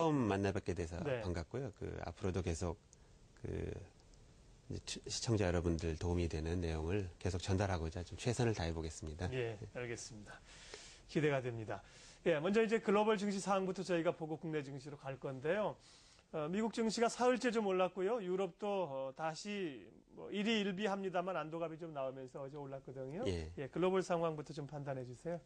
처음 만나뵙게 돼서 네. 반갑고요. 그 앞으로도 계속 그 시청자 여러분들 도움이 되는 내용을 계속 전달하고자 좀 최선을 다해 보겠습니다. 예, 알겠습니다. 기대가 됩니다. 예, 먼저 이제 글로벌 증시 상황부터 저희가 보고 국내 증시로 갈 건데요. 어, 미국 증시가 사흘째 좀 올랐고요. 유럽도 어, 다시 뭐 일이 일비합니다만 안도감이 좀 나오면서 어제 올랐거든요. 예. 글로벌 상황부터 좀 판단해 주세요.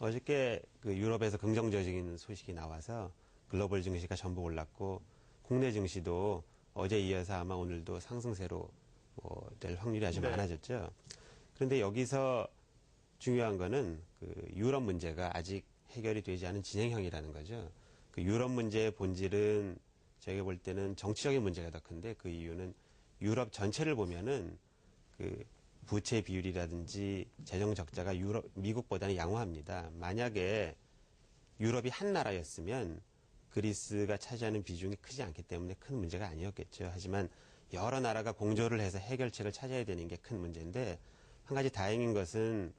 어저께 그 유럽에서 긍정적인 소식이 나와서 글로벌 증시가 전부 올랐고 국내 증시도 어제 이어서 아마 오늘도 상승세로 뭐 될 확률이 아주 네. 많아졌죠. 그런데 여기서 중요한 거는 그 유럽 문제가 아직 해결이 되지 않은 진행형이라는 거죠. 그 유럽 문제의 본질은 저희가 볼 때는 정치적인 문제가 더 큰데 그 이유는 유럽 전체를 보면은 그 부채 비율이라든지 재정 적자가 유럽 미국보다는 양호합니다. 만약에 유럽이 한 나라였으면 그리스가 차지하는 비중이 크지 않기 때문에 큰 문제가 아니었겠죠. 하지만 여러 나라가 공조를 해서 해결책을 찾아야 되는 게 큰 문제인데 한 가지 다행인 것은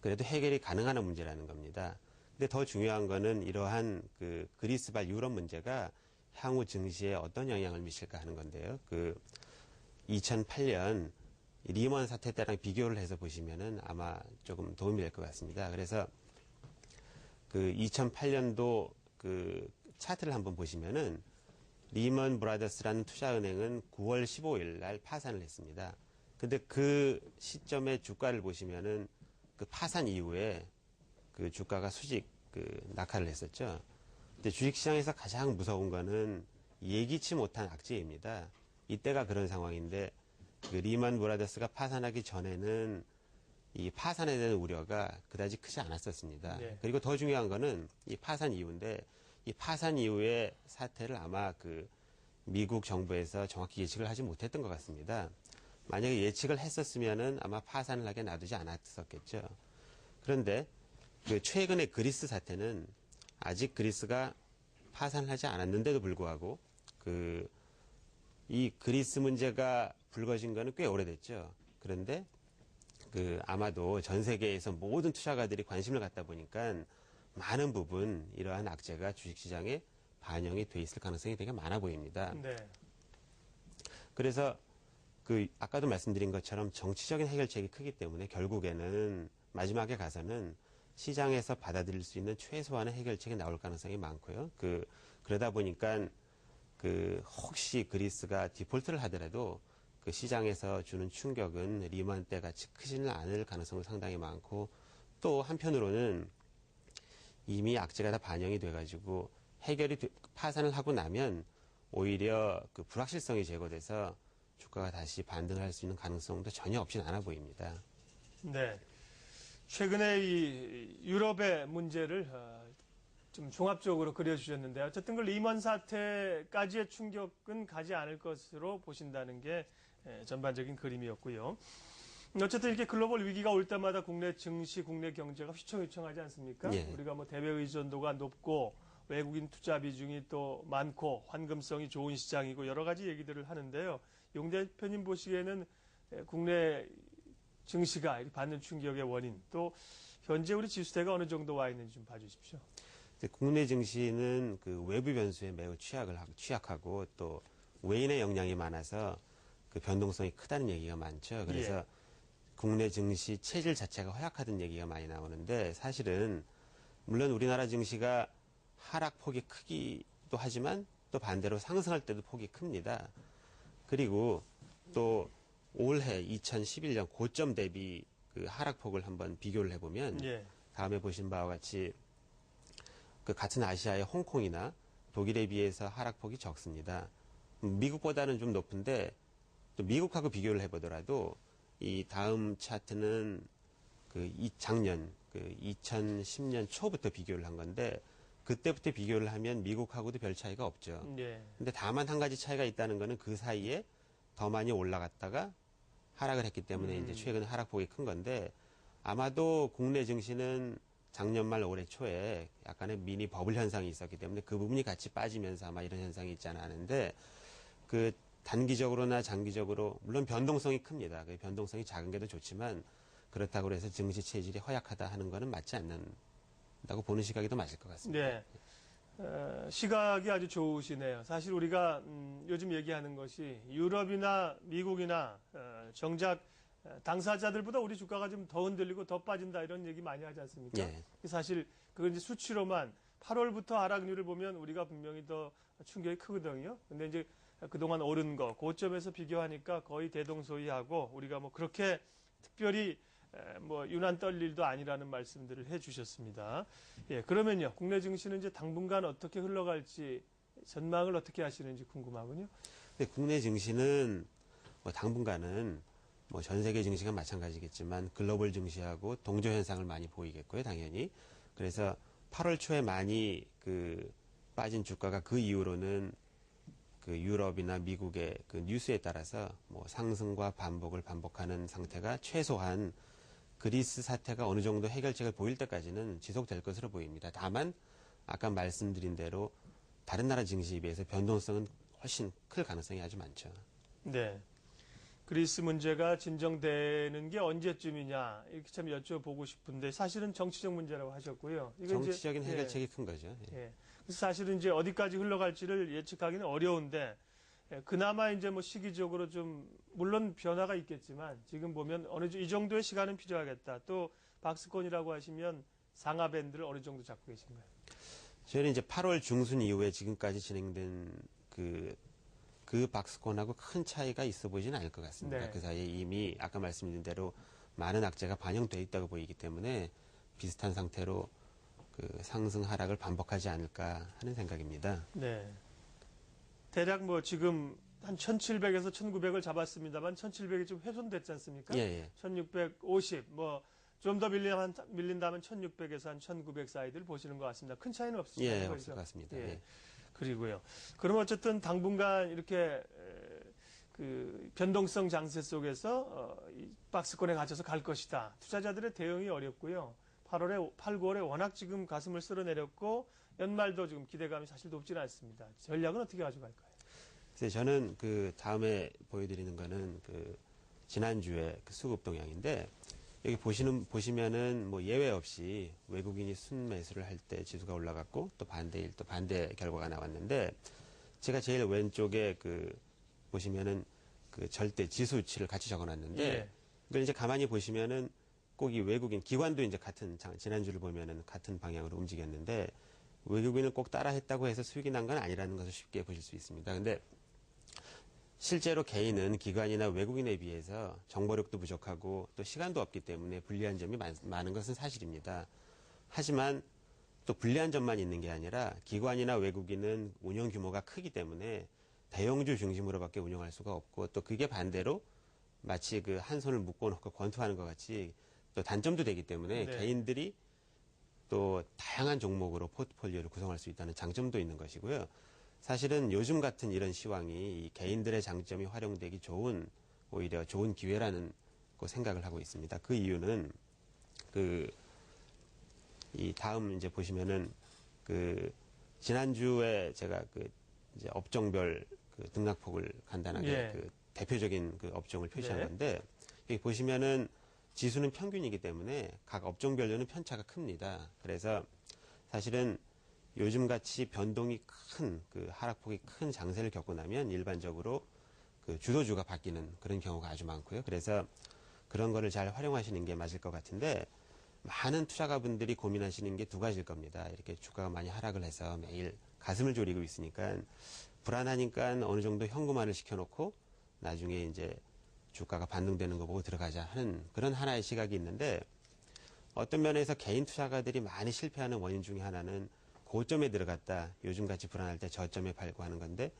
그래도 해결이 가능한 문제라는 겁니다. 근데 더 중요한 거는 이러한 그 그리스발 유럽 문제가 향후 증시에 어떤 영향을 미칠까 하는 건데요. 그 2008년 리먼 사태 때랑 비교를 해서 보시면은 아마 조금 도움이 될 것 같습니다. 그래서 그 2008년도 그 차트를 한번 보시면은 리먼 브라더스라는 투자은행은 9월 15일 날 파산을 했습니다. 근데 그 시점의 주가를 보시면은 그 파산 이후에 그 주가가 수직 그 낙하를 했었죠. 근데 주식시장에서 가장 무서운 거는 예기치 못한 악재입니다. 이때가 그런 상황인데 그 리만 브라더스가 파산하기 전에는 이 파산에 대한 우려가 그다지 크지 않았었습니다. 네. 그리고 더 중요한 거는 이 파산 이후인데 이 파산 이후의 사태를 아마 그 미국 정부에서 정확히 예측을 하지 못했던 것 같습니다. 만약에 예측을 했었으면은 아마 파산을 하게 놔두지 않았었겠죠. 그런데 그 최근의 그리스 사태는 아직 그리스가 파산을 하지 않았는데도 불구하고 그 이 그리스 문제가 불거진 거는 꽤 오래됐죠. 그런데 그 아마도 전 세계에서 모든 투자가들이 관심을 갖다 보니까 많은 부분 이러한 악재가 주식시장에 반영이 돼 있을 가능성이 되게 많아 보입니다. 네. 그래서 그 아까도 말씀드린 것처럼 정치적인 해결책이 크기 때문에 결국에는 마지막에 가서는 시장에서 받아들일 수 있는 최소한의 해결책이 나올 가능성이 많고요. 그 그러다 보니까 그 혹시 그리스가 디폴트를 하더라도 그 시장에서 주는 충격은 리만 때 같이 크지는 않을 가능성은 상당히 많고 또 한편으로는 이미 악재가 다 반영이 돼가지고 해결이 돼- 파산을 하고 나면 오히려 그 불확실성이 제거돼서 주가가 다시 반등을 할수 있는 가능성도 전혀 없진 않아 보입니다. 네. 최근에 이 유럽의 문제를 어, 좀 종합적으로 그려주셨는데 어쨌든 그 리먼 사태까지의 충격은 가지 않을 것으로 보신다는 게 예, 전반적인 그림이었고요. 어쨌든 이렇게 글로벌 위기가 올 때마다 국내 증시, 국내 경제가 휘청휘청하지 않습니까? 예. 우리가 뭐 대외 의존도가 높고 외국인 투자 비중이 또 많고 환금성이 좋은 시장이고 여러 가지 얘기들을 하는데요. 용 대표님 보시기에는 예, 국내 증시가 받는 충격의 원인 또 현재 우리 지수대가 어느 정도 와 있는지 좀 봐주십시오. 국내 증시는 그 외부 변수에 매우 취약을 하고, 취약하고 또 외인의 영향이 많아서 그 변동성이 크다는 얘기가 많죠. 그래서 예. 국내 증시 체질 자체가 허약하다는 얘기가 많이 나오는데 사실은 물론 우리나라 증시가 하락 폭이 크기도 하지만 또 반대로 상승할 때도 폭이 큽니다. 그리고 또 올해 2011년 고점 대비 그 하락폭을 한번 비교를 해보면 예. 다음에 보신 바와 같이 그 같은 아시아의 홍콩이나 독일에 비해서 하락폭이 적습니다. 음, 미국보다는 좀 높은데 또 미국하고 비교를 해보더라도 이 다음 차트는 그 이 작년 그 2010년 초부터 비교를 한 건데 그때부터 비교를 하면 미국하고도 별 차이가 없죠. 예. 근데 다만 한 가지 차이가 있다는 거는 그 사이에 더 많이 올라갔다가 하락을 했기 때문에 음. 이제 최근 하락폭이 큰 건데 아마도 국내 증시는 작년 말 올해 초에 약간의 미니 버블 현상이 있었기 때문에 그 부분이 같이 빠지면서 아마 이런 현상이 있지 않아 하는데 그 단기적으로나 장기적으로 물론 변동성이 큽니다. 그 변동성이 작은 게 더 좋지만 그렇다고 해서 증시 체질이 허약하다 하는 거는 맞지 않는다고 보는 시각이 더 맞을 것 같습니다. 네. 어, 시각이 아주 좋으시네요. 사실 우리가 음, 요즘 얘기하는 것이 유럽이나 미국이나 어, 정작 어, 당사자들보다 우리 주가가 좀 더 흔들리고 더 빠진다 이런 얘기 많이 하지 않습니까? 예. 사실 그건 이제 수치로만 8월부터 하락률을 보면 우리가 분명히 더 충격이 크거든요. 근데 이제 그동안 오른 거 고점에서 비교하니까 거의 대동소이하고 우리가 뭐 그렇게 특별히 에, 뭐 유난 떨 일도 아니라는 말씀들을 해주셨습니다. 예, 그러면요 국내 증시는 이제 당분간 어떻게 흘러갈지 전망을 어떻게 하시는지 궁금하군요. 근데 국내 증시는 뭐 당분간은 뭐 전 세계 증시가 마찬가지겠지만 글로벌 증시하고 동조 현상을 많이 보이겠고요, 당연히. 그래서 8월 초에 많이 그 빠진 주가가 그 이후로는 그 유럽이나 미국의 그 뉴스에 따라서 뭐 상승과 반복을 반복하는 상태가 최소한 그리스 사태가 어느 정도 해결책을 보일 때까지는 지속될 것으로 보입니다. 다만 아까 말씀드린 대로 다른 나라 증시에 비해서 변동성은 훨씬 클 가능성이 아주 많죠. 네. 그리스 문제가 진정되는 게 언제쯤이냐 이렇게 참 여쭤보고 싶은데 사실은 정치적 문제라고 하셨고요. 이거 이제- 정치적인 예. 해결책이 큰 거죠. 예. 예. 그래서 사실은 이제 어디까지 흘러갈지를 예측하기는 어려운데 예, 그나마 이제 뭐 시기적으로 좀 물론 변화가 있겠지만 지금 보면 어느 정- 이 정도의 시간은 필요하겠다. 또 박스권이라고 하시면 상하 밴드를 어느 정도 잡고 계신가요? 저희는 이제 8월 중순 이후에 지금까지 진행된 그, 그 박스권하고 큰 차이가 있어 보이지는 않을 것 같습니다. 네. 그 사이에 이미 아까 말씀드린 대로 많은 악재가 반영돼 있다고 보이기 때문에 비슷한 상태로 그 상승 하락을 반복하지 않을까 하는 생각입니다. 네. 대략 뭐 지금 한 1700에서 1900을 잡았습니다만 1700이 좀 훼손됐지 않습니까? 예, 예. 1650, 뭐, 좀 더 밀리면, 밀린다면 1600에서 한 1900 사이들 보시는 것 같습니다. 큰 차이는 없습니다. 예? 없을 것 같습니다. 예. 예. 그리고요. 그럼 어쨌든 당분간 이렇게, 에, 그, 변동성 장세 속에서, 어, 이 박스권에 갇혀서 갈 것이다. 투자자들의 대응이 어렵고요. 8월에, 8, 9월에 워낙 지금 가슴을 쓸어내렸고, 연말도 지금 기대감이 사실 높지는 않습니다. 전략은 어떻게 가져갈까요? 그래서 저는 그 다음에 보여드리는 거는 그 지난주에 그 수급 동향인데 여기 보시는 보시면은 뭐 예외 없이 외국인이 순매수를 할 때 지수가 올라갔고 또 반대일 또 반대 결과가 나왔는데 제가 제일 왼쪽에 그 보시면은 그 절대 지수치를 같이 적어놨는데 예. 이걸 이제 가만히 보시면은 꼭이 외국인 기관도 이제 같은 장- 지난주를 보면은 같은 방향으로 움직였는데 외국인을 꼭 따라했다고 해서 수익이 난 건 아니라는 것을 쉽게 보실 수 있습니다. 근데 실제로 개인은 기관이나 외국인에 비해서 정보력도 부족하고 또 시간도 없기 때문에 불리한 점이 많, 많은 것은 사실입니다. 하지만 또 불리한 점만 있는 게 아니라 기관이나 외국인은 운영 규모가 크기 때문에 대형주 중심으로밖에 운영할 수가 없고 또 그게 반대로 마치 그 한 손을 묶어놓고 권투하는 것 같이 또 단점도 되기 때문에 네. 개인들이 또 다양한 종목으로 포트폴리오를 구성할 수 있다는 장점도 있는 것이고요. 사실은 요즘 같은 이런 시황이 이 개인들의 장점이 활용되기 좋은 오히려 좋은 기회라는 거 생각을 하고 있습니다. 그 이유는 그 이 다음 이제 보시면은 그 지난주에 제가 그 이제 업종별 그 등락폭을 간단하게 예. 그 대표적인 그 업종을 표시한 네. 건데 여기 보시면은 지수는 평균이기 때문에 각 업종별로는 편차가 큽니다. 그래서 사실은 요즘 같이 변동이 큰 그 하락폭이 큰 장세를 겪고 나면 일반적으로 그 주도주가 바뀌는 그런 경우가 아주 많고요. 그래서 그런 거를 잘 활용하시는 게 맞을 것 같은데 많은 투자가분들이 고민하시는 게 두 가지일 겁니다. 이렇게 주가가 많이 하락을 해서 매일 가슴을 졸이고 있으니까 불안하니까 어느 정도 현금화를 시켜놓고 나중에 이제 주가가 반등되는 거 보고 들어가자 하는 그런 하나의 시각이 있는데 어떤 면에서 개인 투자가들이 많이 실패하는 원인 중에 하나는 고점에 들어갔다 요즘 같이 불안할 때 저점에 팔고 하는 건데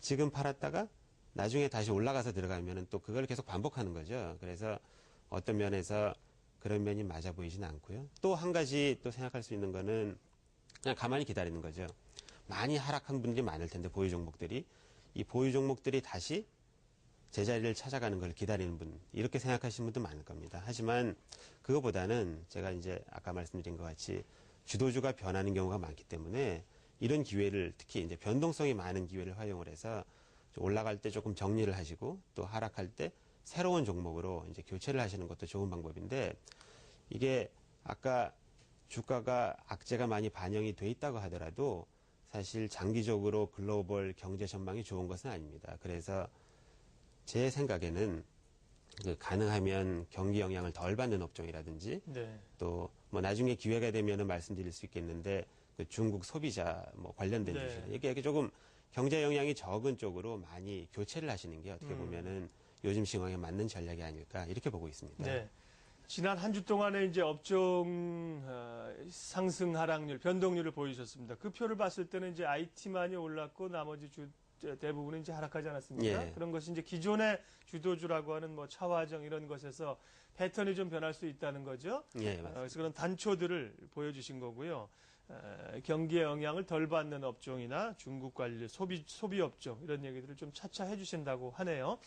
지금 팔았다가 나중에 다시 올라가서 들어가면은 또 그걸 계속 반복하는 거죠. 그래서 어떤 면에서 그런 면이 맞아 보이진 않고요. 또 한 가지 또 생각할 수 있는 거는 그냥 가만히 기다리는 거죠. 많이 하락한 분들이 많을 텐데 보유 종목들이 이 보유 종목들이 다시 제자리를 찾아가는 걸 기다리는 분 이렇게 생각하시는 분도 많을 겁니다. 하지만 그거보다는 제가 이제 아까 말씀드린 것 같이 주도주가 변하는 경우가 많기 때문에 이런 기회를 특히 이제 변동성이 많은 기회를 활용을 해서 좀 올라갈 때 조금 정리를 하시고 또 하락할 때 새로운 종목으로 이제 교체를 하시는 것도 좋은 방법인데 이게 아까 주가가 악재가 많이 반영이 돼 있다고 하더라도 사실 장기적으로 글로벌 경제 전망이 좋은 것은 아닙니다. 그래서 제 생각에는 그 가능하면 경기 영향을 덜 받는 업종이라든지 네. 또뭐 나중에 기회가 되면은 말씀드릴 수 있겠는데 그 중국 소비자 뭐 관련된 네. 주식 이게 이렇게 조금 경제 영향이 적은 쪽으로 많이 교체를 하시는 게 어떻게 음. 보면은 요즘 상황에 맞는 전략이 아닐까 이렇게 보고 있습니다. 네. 지난 한 주 동안에 이제 업종 어, 상승 하락률, 변동률을 보여주셨습니다. 그 표를 봤을 때는 이제 IT만이 올랐고 나머지 주 대부분은 이제 하락하지 않았습니까? 예. 그런 것이 이제 기존의 주도주라고 하는 뭐 차화정 이런 것에서 패턴이 좀 변할 수 있다는 거죠. 예, 어. 그래서 그런 단초들을 보여주신 거고요. 에, 경기의 영향을 덜 받는 업종이나 중국 관리, 소비, 소비 업종 이런 얘기들을 좀 차차 해주신다고 하네요.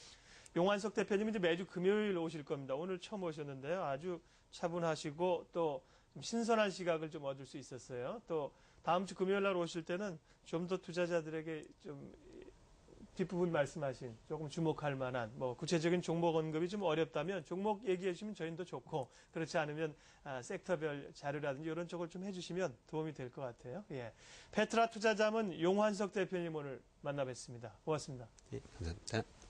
용환석 대표님 이제 매주 금요일 오실 겁니다. 오늘 처음 오셨는데요. 아주 차분하시고 또좀 신선한 시각을 좀 얻을 수 있었어요. 또 다음 주 금요일 날 오실 때는 좀 더 투자자들에게 좀 뒷부분 말씀하신 조금 주목할 만한 뭐 구체적인 종목 언급이 좀 어렵다면 종목 얘기해 주시면 저희는 더 좋고 그렇지 않으면 아, 섹터별 자료라든지 이런 쪽을 좀 해주시면 도움이 될 것 같아요. 예. 페트라 투자자문 용환석 대표님 오늘 만나 뵙습니다. 고맙습니다. 예, 감사합니다.